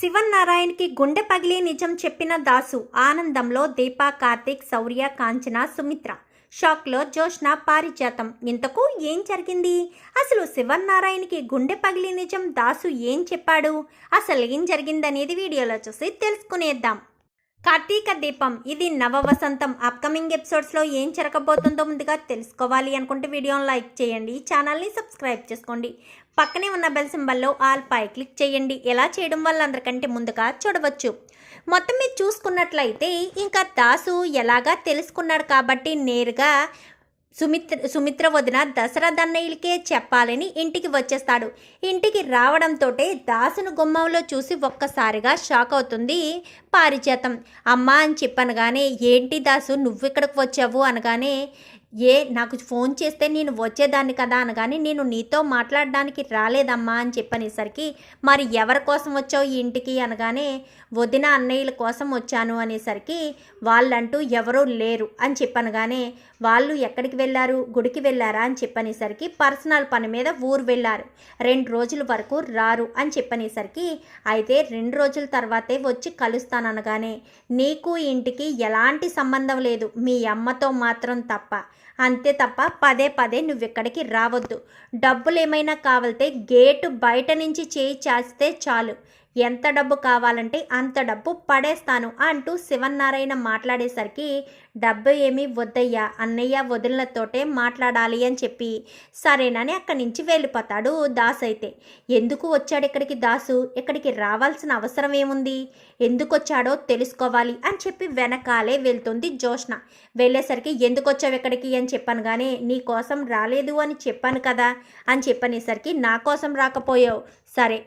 శివన్నారాయణకి గుండె పగిలి నిజం చెప్పిన దాసు. ఆనందంలో దీపా కార్తీక్ శౌర్య కాంచన సుమిత్ర. షాక్లో జోష్న పారిజాతం. ఇంతకు ఏం జరిగింది? అసలు శివన్నారాయణకి గుండె పగిలి నిజం దాసు ఏం చెప్పాడు? అసలు ఏం జరిగిందనేది వీడియోలో చూసి తెలుసుకునేద్దాం. కార్తీక దీపం ఇది నవ వసంతం అప్కమింగ్ ఎపిసోడ్స్లో ఏం జరగబోతుందో ముందుగా తెలుసుకోవాలి అనుకుంటే వీడియోని లైక్ చేయండి ఛానల్ని సబ్స్క్రైబ్ చేసుకోండి. పక్కనే ఉన్న బెల్ సింబల్లో ఆల్ పై క్లిక్ చేయండి. ఎలా చేయడం వల్ల అందరికంటే ముందుగా చూడవచ్చు. మొత్తం మీరు చూసుకున్నట్లయితే ఇంకా దాసు ఎలాగా తెలుసుకున్నాడు కాబట్టి నేరుగా సుమిత్ర సుమిత్ర వదిన దసరా దన్నయ్యలకే చెప్పాలని ఇంటికి వచ్చేస్తాడు. ఇంటికి రావడంతోటే దాసును గుమ్మంలో చూసి ఒక్కసారిగా షాక్ అవుతుంది పారిజాతం. అమ్మా అని చెప్పనగానే ఏంటి దాసు నువ్వు ఇక్కడికి వచ్చావు? అనగానే ఏ నాకు ఫోన్ చేస్తే నేను వచ్చేదాన్ని కదా? అనగానే నేను నీతో మాట్లాడడానికి రాలేదమ్మా అని చెప్పనేసరికి మరి ఎవరి కోసం వచ్చావు ఈ ఇంటికి? అనగానే వదిన అన్నయ్యల కోసం వచ్చాను అనేసరికి వాళ్ళంటూ ఎవరూ లేరు అని చెప్పనగానే వాళ్ళు ఎక్కడికి వెళ్ళారు గుడికి వెళ్ళారా అని చెప్పనేసరికి పర్సనల్ పని మీద ఊరు వెళ్ళారు. రెండు రోజుల వరకు రారు అని చెప్పనేసరికి అయితే రెండు రోజుల తర్వాతే వచ్చి కలుస్తాననగానే నీకు ఇంటికి ఎలాంటి సంబంధం లేదు మీ అమ్మతో మాత్రం తప్ప. అంతే తప్ప పదే పదే నువ్వు ఇక్కడికి రావద్దు. డబ్బులు ఏమైనా కావాలితే గేటు బయట నుంచి చేయి చాస్తే చాలు. ఎంత డబ్బు కావాలంటే అంత డబ్బు పడేస్తాను అంటూ శివన్నారాయణ మాట్లాడేసరికి డబ్బు ఏమీ వద్దయ్యా అన్నయ్య వదిలినతోటే మాట్లాడాలి అని చెప్పి సరేనని అక్కడి నుంచి వెళ్ళిపోతాడు దాస్ అయితే. ఎందుకు వచ్చాడు ఇక్కడికి దాసు? ఇక్కడికి రావాల్సిన అవసరం ఏముంది? ఎందుకు వచ్చాడో తెలుసుకోవాలి అని చెప్పి వెనకాలే వెళ్తుంది జోష్న వెళ్ళేసరికి ఎందుకు వచ్చావు ఇక్కడికి? అని చెప్పాను కానీ నీ కోసం రాలేదు అని చెప్పాను కదా అని చెప్పనేసరికి నా కోసం రాకపోయావు. సరే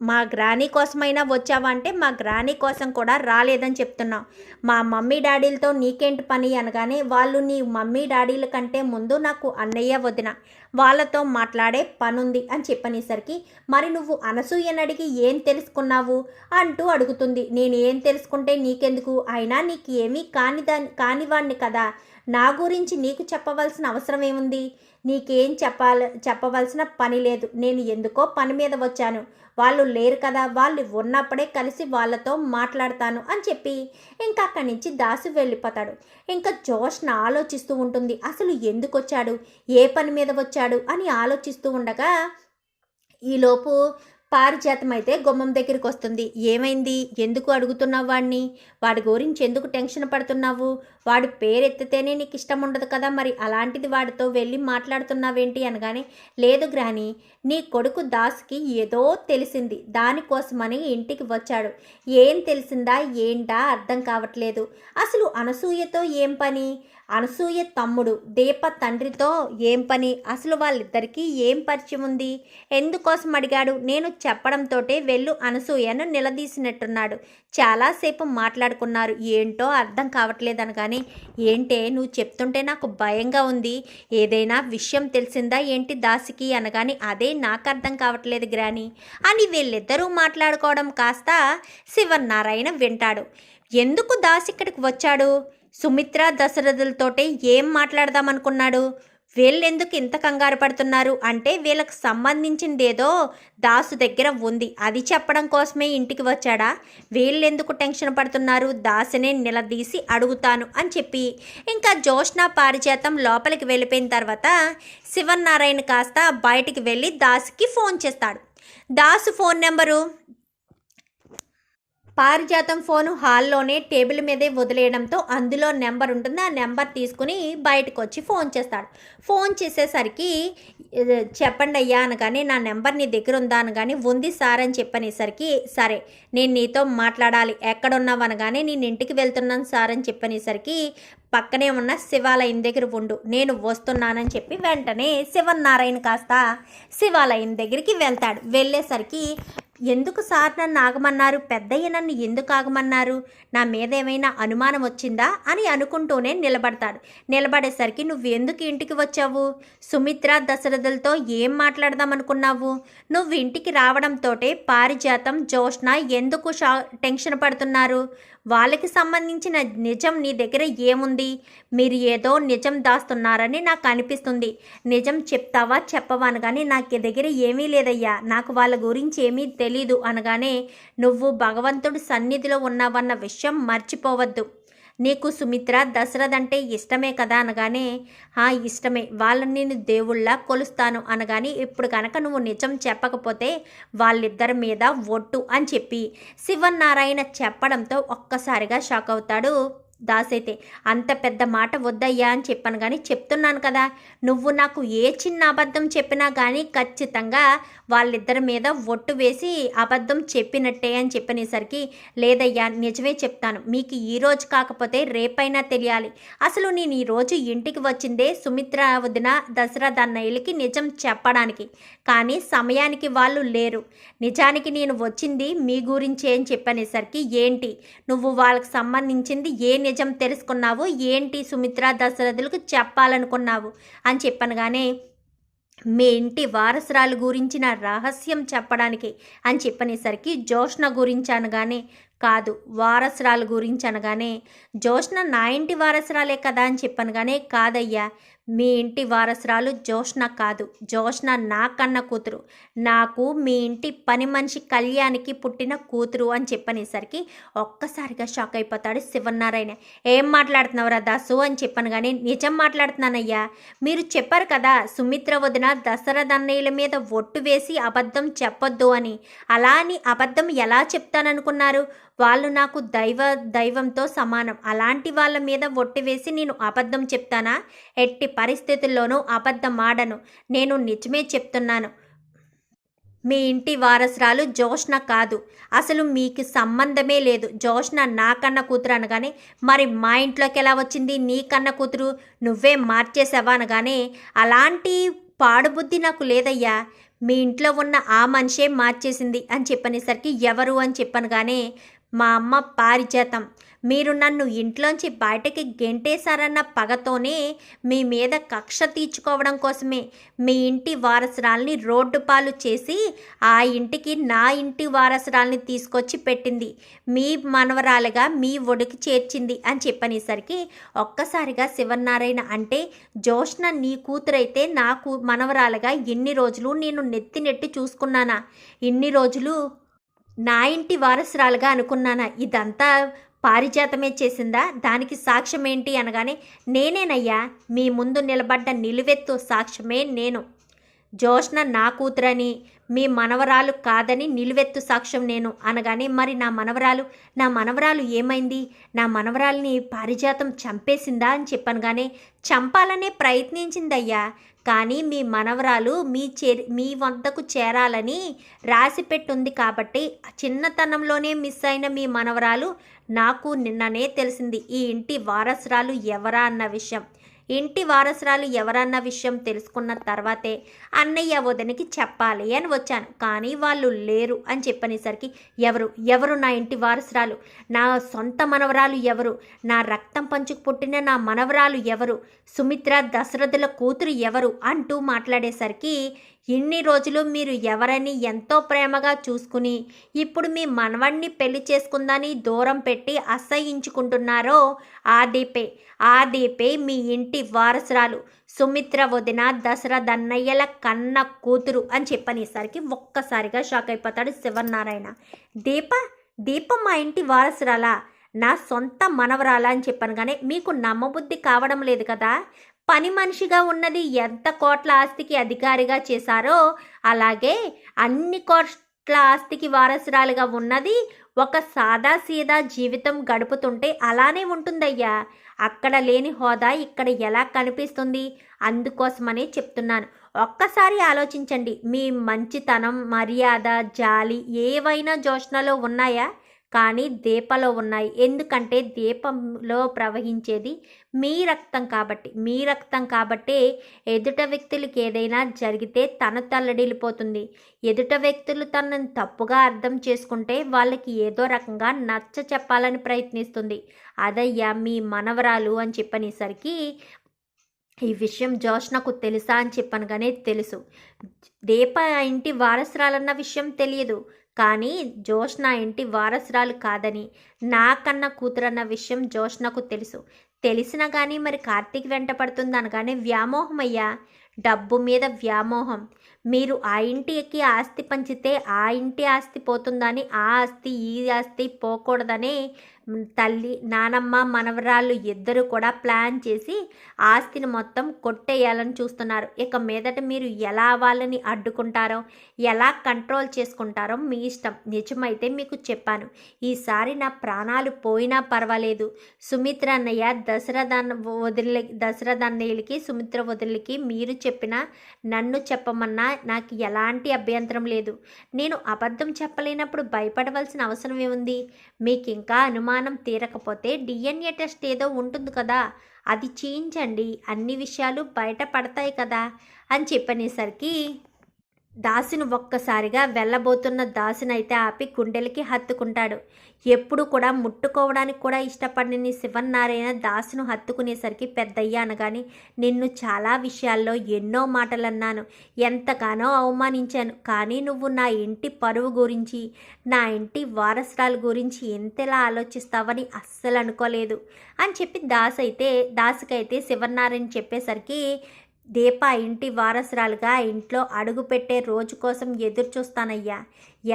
మా గ్రానీ కోసమైనా వచ్చావా అంటే మా గ్రానీ కోసం కూడా రాలేదని చెప్తున్నావు. మా మమ్మీ డాడీలతో నీకేంటి పని అనగానే వాళ్ళు నీ మమ్మీ డాడీల కంటే ముందు నాకు అన్నయ్య వదిన. వాళ్ళతో మాట్లాడే పనుంది అని చెప్పనేసరికి మరి నువ్వు అనసూయని అడిగి ఏం తెలుసుకున్నావు? అంటూ అడుగుతుంది. నేను ఏం తెలుసుకుంటే నీకెందుకు? అయినా నీకు ఏమీ కానిదాని కానివాణ్ణి కదా. నా గురించి నీకు చెప్పవలసిన అవసరం ఏముంది? నీకేం చెప్పాల చెప్పవలసిన పని లేదు. నేను ఎందుకో పని మీద వచ్చాను. వాళ్ళు లేరు కదా. వాళ్ళు ఉన్నప్పుడే కలిసి వాళ్ళతో మాట్లాడతాను అని చెప్పి ఇంకా అక్కడి నుంచి దాసు వెళ్ళిపోతాడు. ఇంకా జోష్న ఆలోచిస్తూ ఉంటుంది. అసలు ఎందుకు వచ్చాడు ఏ పని మీద వచ్చాడు? అని ఆలోచిస్తూ ఉండగా ఈలోపు పారిజాతం అయితే గుమ్మం దగ్గరికి వస్తుంది. ఏమైంది? ఎందుకు అడుగుతున్నావు వాడిని వాడి గురించి ఎందుకు టెన్షన్ పడుతున్నావు? వాడు పేరెత్తితేనే నీకు ఇష్టం ఉండదు కదా మరి అలాంటిది వాడితో వెళ్ళి మాట్లాడుతున్నావేంటి అనగానే లేదు గ్రాని నీ కొడుకు దాస్కి ఏదో తెలిసింది దానికోసమని ఇంటికి వచ్చాడు. ఏం తెలిసిందా ఏంటా అర్థం కావట్లేదు. అసలు అనసూయతో ఏం పని? అనసూయ తమ్ముడు దీప తండ్రితో ఏం పని? అసలు వాళ్ళిద్దరికీ ఏం పరిచయం ఉంది? ఎందుకోసం అడిగాడు? నేను చెప్పడంతో వెళ్ళు అనసూయను నిలదీసినట్టున్నాడు. చాలాసేపు మాట్లాడుకున్నారు. ఏంటో అర్థం కావట్లేదనగానే అనగానే ఏంటే నువ్వు చెప్తుంటే నాకు భయంగా ఉంది. ఏదైనా విషయం తెలిసిందా ఏంటి దాసికి అనగానే అదే నాకు అర్థం కావట్లేదు గ్రాని. అని వీళ్ళిద్దరూ మాట్లాడుకోవడం కాస్త శివనారాయణ వింటాడు. ఎందుకు దాసి ఇక్కడికి వచ్చాడు? సుమిత్ర దశరథులతోటే ఏం మాట్లాడదామనుకున్నాడు? వీళ్ళెందుకు ఇంత కంగారు పడుతున్నారు? అంటే వీళ్ళకి సంబంధించిందేదో దాసు దగ్గర ఉంది. అది చెప్పడం కోసమే ఇంటికి వచ్చాడా? వీళ్ళెందుకు టెన్షన్ పడుతున్నారు? దాసునే నిలదీసి అడుగుతాను అని చెప్పి. ఇంకా జోష్న పారిజాతం లోపలికి వెళ్ళిపోయిన తర్వాత శివనారాయణ కాస్త బయటికి వెళ్ళి దాసుకి ఫోన్ చేస్తాడు. Dasu phone number? Parijatham phone హాల్లోనే టేబుల్ మీదే వదిలేయడంతో అందులో నెంబర్ ఉంటుంది. ఆ నెంబర్ తీసుకుని బయటకు వచ్చి ఫోన్ చేస్తాడు. ఫోన్ చేసేసరికి చెప్పండి అయ్యా అనగానే నా నెంబర్ నీ దగ్గర ఉందా అనగానే ఉంది సార్ అని చెప్పనేసరికి సరే నేను నీతో మాట్లాడాలి. ఎక్కడున్నావు? అనగానే నేను ఇంటికి వెళ్తున్నాను సార్ అని చెప్పనేసరికి పక్కనే ఉన్న శివాలయం దగ్గర ఉండు. నేను వస్తున్నానని చెప్పి వెంటనే శివనారాయణ కాస్త శివాలయం దగ్గరికి వెళ్తాడు. వెళ్ళేసరికి ఎందుకు సార్ నన్ను ఆగమన్నారు? పెద్దయ్య నన్ను ఎందుకు ఆగమన్నారు? నా మీద ఏమైనా అనుమానం వచ్చిందా? అని అనుకుంటూనే నిలబడతాడు. నిలబడేసరికి నువ్వు ఎందుకు ఇంటికి వచ్చావు? సుమిత్ర దశరథులతో ఏం మాట్లాడదాం అనుకున్నావు నువ్వు ఇంటికి రావడంతోటే పారిజాతం జోష్న ఎందుకు షా టెన్షన్ పడుతున్నారు? వాళ్ళకి సంబంధించిన నిజం నీ దగ్గర ఏముంది? మీరు ఏదో నిజం దాస్తున్నారని నాకు అనిపిస్తుంది. నిజం చెప్తావా? చెప్పవా అనగానే నాకు దగ్గర ఏమీ లేదయ్యా. నాకు వాళ్ళ గురించి ఏమీ తెలీదు అనగానే నువ్వు భగవంతుడు సన్నిధిలో ఉన్నావన్న విషయం మర్చిపోవద్దు. నీకు సుమిత్ర దశరథ్ అంటే ఇష్టమే కదా అనగానే ఆ ఇష్టమే. వాళ్ళని నేను దేవుళ్ళ కొలుస్తాను అనగానే ఇప్పుడు కనుక నువ్వు నిజం చెప్పకపోతే వాళ్ళిద్దరి మీద ఒట్టు అని చెప్పి శివనారాయణ చెప్పడంతో ఒక్కసారిగా షాక్ అవుతాడు దాస్ అయితే అంత పెద్ద మాట వద్దయ్యా అని చెప్పాను. కానీ చెప్తున్నాను కదా నువ్వు నాకు ఏ చిన్న అబద్ధం చెప్పినా కానీ ఖచ్చితంగా వాళ్ళిద్దరి మీద ఒట్టు వేసి అబద్ధం చెప్పినట్టే అని చెప్పనేసరికి లేదయ్యా నిజమే చెప్తాను. మీకు ఈ రోజు కాకపోతే రేపైనా తెలియాలి. అసలు నేను ఈరోజు ఇంటికి వచ్చిందే సుమిత్ర వదిన దసరా దన్నయ్యలకి నిజం చెప్పడానికి. కానీ సమయానికి వాళ్ళు లేరు. నిజానికి నేను వచ్చింది మీ గురించి అని చెప్పనేసరికి ఏంటి? నువ్వు వాళ్ళకి సంబంధించింది ఏ నిజం తెలుసుకున్నావు? ఏంటి సుమిత్ర దశరథులకు చెప్పాలనుకున్నావు? అని చెప్పనగానే మీ ఇంటి వారసురాలు గురించిన రహస్యం చెప్పడానికి అని చెప్పనేసరికి జోష్ణ గురించి అనగానే కాదు వారసురాలు గురించి అనగానే జోష్న నా ఇంటి వారసురాలే కదా అని చెప్పనగానే కాదయ్యా మీ ఇంటి వారసురాలు జోష్న కాదు. జోష్న నా కన్న కూతురు. నాకు మీ ఇంటి పని మనిషి కళ్యాణికి పుట్టిన కూతురు అని చెప్పనేసరికి ఒక్కసారిగా షాక్ అయిపోతాడు శివనారాయణ ఏం మాట్లాడుతున్నావురా దాసు అని చెప్పాను కానీ నిజం మాట్లాడుతున్నానయ్యా. మీరు చెప్పారు కదా సుమిత్ర వదిన దశరథన్నయ్యల మీద ఒట్టు వేసి అబద్ధం చెప్పొద్దు అని. అలా అని అబద్ధం ఎలా చెప్తాననుకున్నారు? వాళ్ళు నాకు దైవ దైవంతో సమానం. అలాంటి వాళ్ళ మీద ఒట్టి వేసి నేను అబద్ధం చెప్తానా? ఎట్టి పరిస్థితుల్లోనూ అబద్ధం ఆడను. నేను నిజమే చెప్తున్నాను. మీ ఇంటి వారసురాలు జోష్న కాదు. అసలు మీకు సంబంధమే లేదు. జోష్న నా కన్న కూతురు అనగానే మరి మా ఇంట్లోకి ఎలా వచ్చింది? నీ కన్న కూతురు నువ్వే మార్చేసావా? అనగానే అలాంటి పాడుబుద్ధి నాకు లేదయ్యా. మీ ఇంట్లో ఉన్న ఆ మనిషే మార్చేసింది అని చెప్పనేసరికి ఎవరు? అని చెప్పనగానే మా అమ్మ పారిజాతం. మీరు నన్ను ఇంట్లోంచి బయటకి గెంటేశారన్న పగతోనే మీ మీద కక్ష తీర్చుకోవడం కోసమే. మీ ఇంటి వారసురాల్ని రోడ్డు పాలు చేసి ఆ ఇంటికి నా ఇంటి వారసురాల్ని తీసుకొచ్చి పెట్టింది. మీ మనవరాలుగా మీ ఒడికి చేర్చింది అని చెప్పనేసరికి ఒక్కసారిగా శివనారాయణ అంటే జోష్న నీ కూతురైతే నాకు మనవరాలుగా ఎన్ని రోజులు నేను నెత్తి నెట్టి చూసుకున్నానా? ఇన్ని రోజులు నా ఇంటి వారసురాలుగా అనుకున్నానా? ఇదంతా పారిజాతమే చేసిందా? దానికి సాక్ష్యం ఏంటి అనగానే నేనేనయ్యా మీ ముందు నిలబడ్డ నిలువెత్తు సాక్ష్యమే నేను. జోష్న నా కూతురని మీ మనవరాలు కాదని నిలువెత్తు సాక్ష్యం నేను అనగానే మరి నా మనవరాలు నా మనవరాలు ఏమైంది? నా మనవరాల్ని పారిజాతం చంపేసిందా అని చెప్పాను కానీ చంపాలనే ప్రయత్నించిందయ్యా. కానీ మీ మనవరాలు మీ చే మీ వద్దకు చేరాలని రాసి పెట్టుంది కాబట్టి చిన్నతనంలోనే మిస్ అయిన మీ మనవరాలు నాకు నిన్ననే తెలిసింది ఈ ఇంటి వారసురాలు ఎవరా అన్న విషయం. ఇంటి వారసురాలు ఎవరన్న విషయం తెలుసుకున్న తర్వాతే అన్నయ్య వదనికి చెప్పాలి అని వచ్చాను. కానీ వాళ్ళు లేరు అని చెప్పనేసరికి ఎవరు? ఎవరు నా ఇంటి వారసురాలు? నా సొంత మనవరాలు ఎవరు? నా రక్తం పంచుకు పుట్టిన నా మనవరాలు ఎవరు? సుమిత్ర దశరథుల కూతురు ఎవరు? అంటూ మాట్లాడేసరికి ఇన్ని రోజులు మీరు ఎవరని ఎంతో ప్రేమగా చూసుకుని ఇప్పుడు మీ మనవణ్ణి పెళ్ళి చేసుకుందని దూరం పెట్టి అసహించుకుంటున్నారో ఆ దీపే ఆ దీపే మీ ఇంటి వారసురాలు సుమిత్ర వదిన దశరథన్నయ్యల కన్న కూతురు అని చెప్పనేసరికి ఒక్కసారిగా షాక్ అయిపోతాడు శివనారాయణ దీప దీప మా ఇంటి వారసురాలా? నా సొంత మనవరాలా అని చెప్పాను కానీ మీకు నమ్మబుద్ధి కావడం లేదు కదా? పని మనిషిగా ఉన్నది ఎంత కోట్ల ఆస్తికి అధికారిగా చేశారో అలాగే అన్ని కోట్ల ఆస్తికి వారసురాలుగా ఉన్నది ఒక సాదా సీదా జీవితం గడుపుతుంటే అలానే ఉంటుందయ్యా. అక్కడ లేని హోదా ఇక్కడ ఎలా కనిపిస్తుంది అందుకోసమనే చెప్తున్నాను. ఒక్కసారి ఆలోచించండి మీ మంచితనం మర్యాద జాలి ఏవైనా జోష్నలో ఉన్నాయా? కానీ దీపలో ఉన్నాయి. ఎందుకంటే దీపంలో ప్రవహించేది మీ రక్తం కాబట్టి. మీ రక్తం కాబట్టే ఎదుట వ్యక్తులకి ఏదైనా జరిగితే తన తల్లడిల్లిపోతుంది. ఎదుట వ్యక్తులు తనను తప్పుగా అర్థం చేసుకుంటే వాళ్ళకి ఏదో రకంగా నచ్చ చెప్పాలని ప్రయత్నిస్తుంది. అదయ్యా మీ మనవరాలు అని చెప్పనేసరికి ఈ విషయం జోష్నకు తెలుసా అని చెప్పనగానే తెలుసు. దీప ఇంటి వారసురాలన్న విషయం తెలియదు. కానీ జోష్న ఇంటి వారసురాలు కాదని నాకన్న కూతురన్న విషయం జోష్నకు తెలుసు. తెలిసినా కానీ మరి కార్తీక్ వెంట పడుతుందనగానే వ్యామోహం అయ్యా డబ్బు మీద వ్యామోహం. మీరు ఆ ఇంటికి ఆస్తి పంచితే ఆ ఇంటి ఆస్తి పోతుందని ఆ ఆస్తి ఈ ఆస్తి పోకూడదని తల్లి నానమ్మ మనవరాళ్ళు ఇద్దరు కూడా ప్లాన్ చేసి ఆస్తిని మొత్తం కొట్టేయాలని చూస్తున్నారు. ఇక మీదట మీరు ఎలా వాళ్ళని అడ్డుకుంటారో ఎలా కంట్రోల్ చేసుకుంటారో మీ ఇష్టం. నిజమైతే మీకు చెప్పాను ఈసారి నా ప్రాణాలు పోయినా పర్వాలేదు. సుమిత్ర అన్నయ్య దశరథ వదిలి దశరథ అన్నయ్యలకి సుమిత్ర వదిలికి మీరు చెప్పిన నన్ను చెప్పమన్నా నాకు ఎలాంటి అభ్యంతరం లేదు. నేను అబద్ధం చెప్పలేనప్పుడు భయపడవలసిన అవసరం ఏముంది? మీకు ఇంకా అనుమానం తీరకపోతే డిఎన్ఏ టెస్ట్ ఏదో ఉంటుంది కదా అది చేయించండి అన్ని విషయాలు బయటపడతాయి కదా అని చెప్పనేసరికి దాసిని ఒక్కసారిగా వెళ్ళబోతున్న దాసునైతే ఆపి గుండెలకి హత్తుకుంటాడు. ఎప్పుడు కూడా ముట్టుకోవడానికి కూడా ఇష్టపడని శివన్నారాయణ దాసును హత్తుకునేసరికి పెద్దయ్య అనగాని నిన్ను చాలా విషయాల్లో ఎన్నో మాటలు అన్నాను ఎంతగానో అవమానించాను. కానీ నువ్వు నా ఇంటి పరువు గురించి నా ఇంటి వారసరాల గురించి ఎంతలా ఆలోచిస్తావని అస్సలు అనుకోలేదు. అని చెప్పి దాస్ అయితే దాసుకైతే శివన్నారాయణ చెప్పేసరికి దీప ఇంటి వారసురాలుగా ఇంట్లో అడుగుపెట్టే రోజు కోసం ఎదురు చూస్తానయ్యా.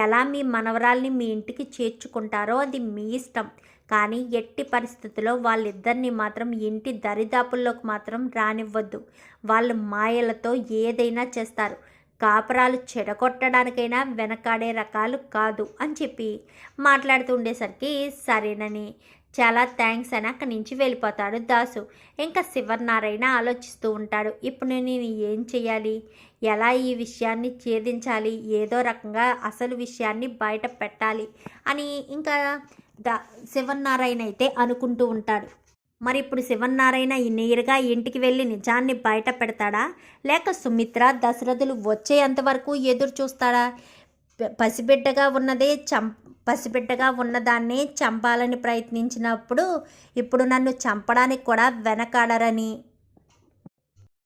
ఎలా మీ మనవరాల్ని మీ ఇంటికి చేర్చుకుంటారో అది మీ ఇష్టం. కానీ ఎట్టి పరిస్థితుల్లో వాళ్ళిద్దరిని మాత్రం ఇంటి దరిదాపుల్లోకి మాత్రం రానివ్వద్దు. వాళ్ళు మాయలతో ఏదైనా చేస్తారు. కాపరాలు చెడగొట్టడానికైనా వెనకాడే రకాలు కాదు అని చెప్పి మాట్లాడుతూ ఉండేసరికి సరేనని. చాలా థ్యాంక్స్ అని అక్కడి నుంచి వెళ్ళిపోతాడు దాసు. ఇంకా శివనారాయణ ఆలోచిస్తూ ఉంటాడు ఇప్పుడు నేను ఏం చేయాలి ఎలా ఈ విషయాన్ని ఛేదించాలి? ఏదో రకంగా అసలు విషయాన్ని బయట పెట్టాలి? అని ఇంకా దా శివనారాయణ అయితే అనుకుంటూ ఉంటాడు. మరి ఇప్పుడు శివనారాయణ ఈ నేరుగా ఇంటికి వెళ్ళి నిజాన్ని బయట పెడతాడా? లేక సుమిత్ర దశరథులు వచ్చేంత వరకు ఎదురు చూస్తాడా? పసిబిడ్డగా ఉన్నదే చం పసిబిడ్డగా ఉన్నదాన్ని చంపాలని ప్రయత్నించినప్పుడు ఇప్పుడు నన్ను చంపడానికి కూడా వెనకాడరని.